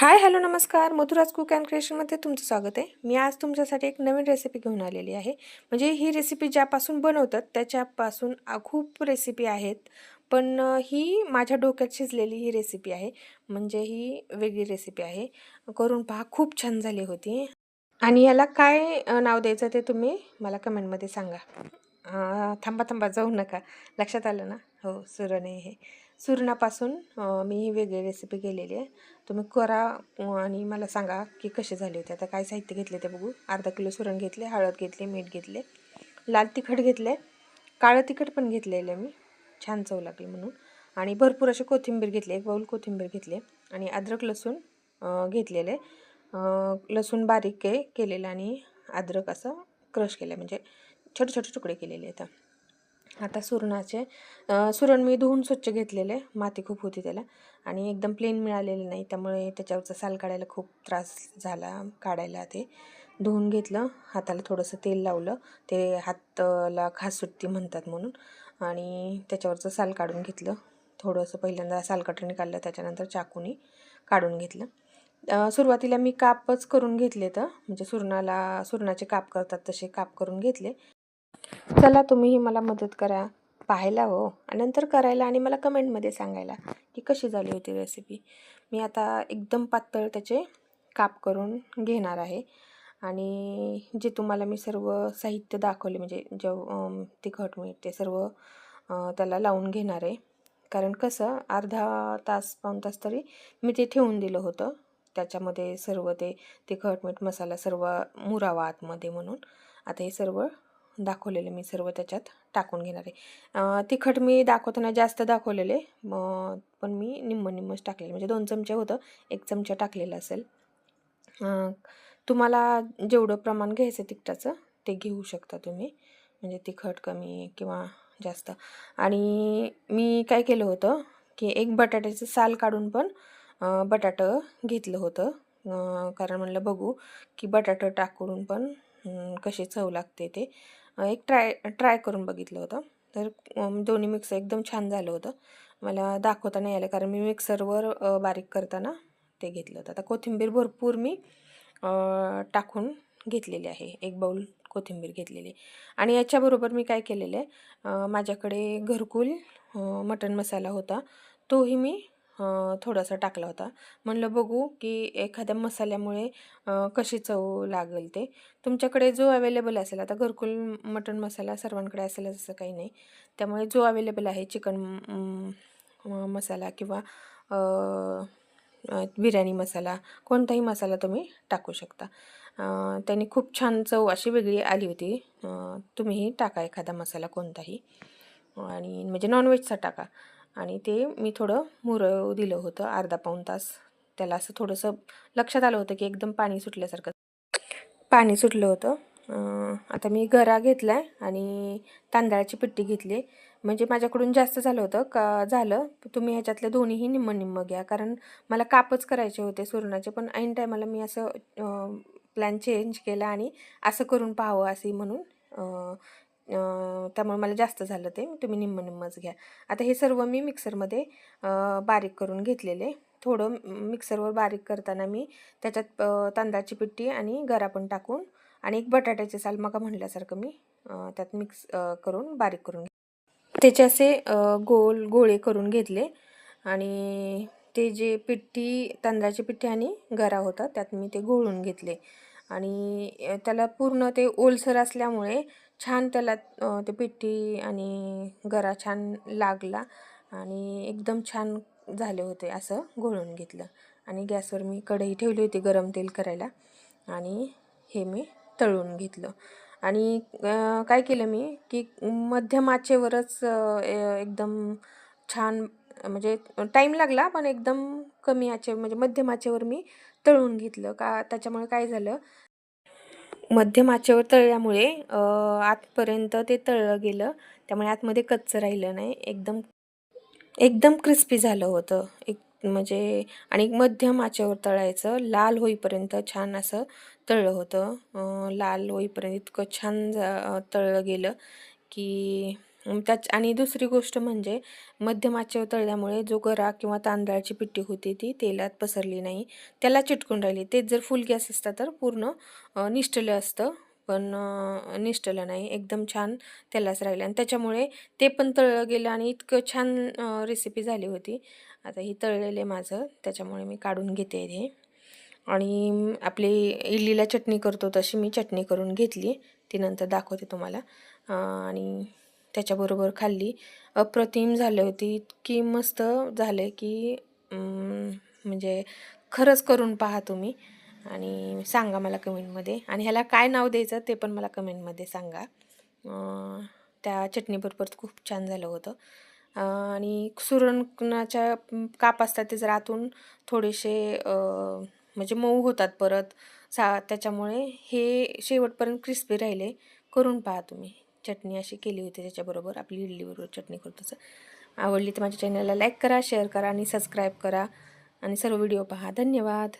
Hi hello नमस्कार. Madhuraj cook and क्रिएशनमध्ये तुमचं स्वागत आहे. मी आज तुमच्यासाठी एक नवीन रेसिपी घेऊन आलेली आहे. म्हणजे ही रेसिपी ज्यापासून बनवतात त्याच्यापासून खूप रेसिपी आहेत. पण ही माझ्या डोक्यात शिजलेली ही रेसिपी आहे. म्हणजे ही वेगळी रेसिपी आहे. करून पहा खूप छान झाली होती. आणि याला काय नाव द्यायचं ते तुम्ही मला कमेंटमध्ये सांगा. थांबा थांबा जाऊ नका. लक्षात आलं ना? हो सुरण आहे हे. सुरणापासून मी ही वेगळी रेसिपी केलेली आहे. तुम्ही करा आणि मला सांगा की कसे झाले होते. आता काय साहित्य घेतले ते बघू. अर्धा किलो सुरण घेतले हळद घेतली मीठ घेतले लाल तिखट घेतले काळं तिखट पण घेतलेलं मी. छान चव लागली म्हणून. आणि भरपूर असे कोथिंबीर घेतले एक बाऊल कोथिंबीर घेतले आणि अद्रक लसूण घेतलेले. लसूण बारीक आहे केलेलं आणि अद्रक असं क्रश केलं. म्हणजे छोटे छोटे तुकडे केलेले आहेत. आता सुरणाचे सुरण मी धुवून स्वच्छ घेतलेले माती खूप होती त्याला आणि एकदम प्लेन मिळालेलं नाही त्यामुळे त्याच्यावरचा साल काढायला खूप त्रास झाला काढायला ते. धुवून घेतलं हाताला थोडंसं तेल लावलं ते हाताला खास सुट्टी म्हणतात म्हणून आणि त्याच्यावरचं साल काढून घेतलं. थोडंसं पहिल्यांदा सालकटणी काढलं त्याच्यानंतर चाकूनी काढून घेतलं. सुरुवातीला मी कापच करून घेतले तर म्हणजे सुरणाला सुरणाचे काप करतात तसे काप करून घेतले. चला तुम्हीही मला मदत करा. पाहायला हो. आणि नंतर करायला आणि मला कमेंटमध्ये सांगायला की कशी झाली होती रेसिपी मी आता एकदम पातळ त्याचे काप करून घेणार आहे. आणि जे तुम्हाला मी सर्व साहित्य दाखवले म्हणजे जेव तिखट मीठ ते सर्व त्याला लावून घेणार आहे. कारण कसं अर्धा तास पाऊण तास तरी मी ते ठेवून दिलं होतं. त्याच्यामध्ये सर्व ते तिखट मीठ मसाला सर्व मुरावा आतमध्ये म्हणून. आता हे सर्व दाखवलेले मी सर्व त्याच्यात टाकून घेणार आहे. तिखट मी दाखवताना जास्त दाखवलेले मग पण मी निम्म निम्मच टाकलेलं. म्हणजे दोन चमचे होतं एक चमचा टाकलेला असेल. तुम्हाला जेवढं प्रमाण घ्यायचं तिखटाचं ते घेऊ शकता तुम्ही. म्हणजे तिखट कमी किंवा जास्त. आणि मी काय केलं होतं की एक बटाट्याचं साल काढून पण बटाटं घेतलं होतं. कारण म्हणलं बघू की बटाटं टाकून पण कशी चव लागते ते. एक ट्राय ट्राय करून बघितलं होतं. तर दोन्ही मिक्सर एकदम छान झालं होतं. मला दाखवता नाही आलं कारण मी मिक्सरवर बारीक करताना ते घेतलं होतं. आता कोथिंबीर भरपूर मी टाकून घेतलेली आहे. एक बाऊल कोथिंबीर घेतलेली. आणि याच्याबरोबर मी काय केलेलं आहे माझ्याकडे घरकुल मटण मसाला होता. तोही मी थोडासा टाकला होता. म्हणलं बघू की एखाद्या मसाल्यामुळे कशी चव लागेल ते. तुमच्याकडे जो अवेलेबल असेल आता घरकुल मटण मसाला सर्वांकडे असेल असं काही नाही. त्यामुळे जो अवेलेबल आहे चिकन मसाला किंवा बिर्याणी मसाला कोणताही मसाला तुम्ही टाकू शकता. त्याने खूप छान चव अशी वेगळी आली होती. तुम्हीही टाका एखादा मसाला कोणताही. आणि म्हणजे नॉनव्हेजचा टाका. आणि ते मी थोडं मुरं दिलं होतं अर्धा पाऊण तास. त्याला असं थोडंसं लक्षात आलं होतं की एकदम पाणी सुटल्यासारखं. पाणी सुटलं होतं. आता मी घरा घेतला आहे आणि तांदळाची पिट्टी घेतली. म्हणजे माझ्याकडून जास्त झालं होतं. का झालं. तुम्ही ह्याच्यातले दोन्हीही निम्म निम्म घ्या. कारण मला कापच करायचे होते सुरणाचे. पण ऐन टायमाला मी असं प्लॅन चेंज केला आणि असं करून पाहावं असे म्हणून त्यामुळे मला जास्त झालं ते. तुम्ही निम्म निम्मच घ्या. आता हे सर्व मी मिक्सरमध्ये बारीक करून घेतलेले. थोडं मिक्सरवर बारीक करताना मी त्याच्यात तांदळाची पिट्टी आणि गरा पण टाकून आणि एक बटाट्याचे साल मका म्हणल्यासारखं मी त्यात मिक्स करून बारीक करून घे त्याचे असे गोल गोळे करून घेतले आणि ते जे पिट्टी तांदळाची पिट्टी आणि गरा होता त्यात मी ते गोळून घेतले. आणि त्याला पूर्ण ते ओलसर असल्यामुळे छान त्याला ते पिठी आणि गरा छान लागला आणि एकदम छान झाले होते असं घोळून घेतलं. आणि गॅसवर मी कढई ठेवली होती गरम तेल करायला आणि हे मी तळून घेतलं. आणि काय केलं मी की मध्यम आचेवरच एकदम छान म्हणजे टाईम लागला पण एकदम कमी आचे म्हणजे मध्यम आचेवर मी तळून घेतलं. का त्याच्यामुळे काय झालं मध्यम आचेवर तळल्यामुळे आतपर्यंत ते तळलं गेलं. त्यामुळे आतमध्ये कच्चं राहिलं नाही. एकदम एकदम क्रिस्पी झालं होतं. एक म्हणजे आणि मध्यम आचेवर तळायचं. लाल होईपर्यंत छान असं तळलं होतं. लाल होईपर्यंत इतकं छान जा तळलं गेलं की त्याच आणि दुसरी गोष्ट म्हणजे मध्यम आचेवर तळल्यामुळे जो गरा किंवा तांदळाची पिट्टी होती ती तेलात पसरली नाही. त्याला चिटकून राहिली. तेच जर फुल गॅस असता तर पूर्ण निष्ठलं असतं. पण निष्ठलं नाही. एकदम छान त्यालाच राहिलं. आणि त्याच्यामुळे ते पण तळलं गेलं आणि इतकं छान रेसिपी झाली होती. आता ही तळलेले माझं. त्याच्यामुळे मी काढून घेते हे. आणि आपली इडलीला चटणी करतो तशी मी चटणी करून घेतली. ती नंतर दाखवते तुम्हाला. आणि त्याच्याबरोबर खाल्ली. अप्रतिम झाली होती. इतकी मस्त झाले की म्हणजे खरंच करून पहा तुम्ही आणि सांगा मला कमेंटमध्ये. आणि ह्याला काय नाव द्यायचं ते पण मला कमेंटमध्ये सांगा. त्या चटणीबरोबर खूप छान झालं होतं. आणि सुरणाच्या काप असतात ते जर आतून थोडेसे म्हणजे मऊ होतात परत. सा त्याच्यामुळे हे शेवटपर्यंत क्रिस्पी राहिले. करून पहा तुम्ही. चटणी अशी केली होती त्याच्याबरोबर आपली इडलीबरोबर चटणी करतो तसं आवडली तर माझ्या चॅनलला लाईक करा शेअर करा आणि सबस्क्राईब करा. आणि सर्व व्हिडिओ पहा. धन्यवाद.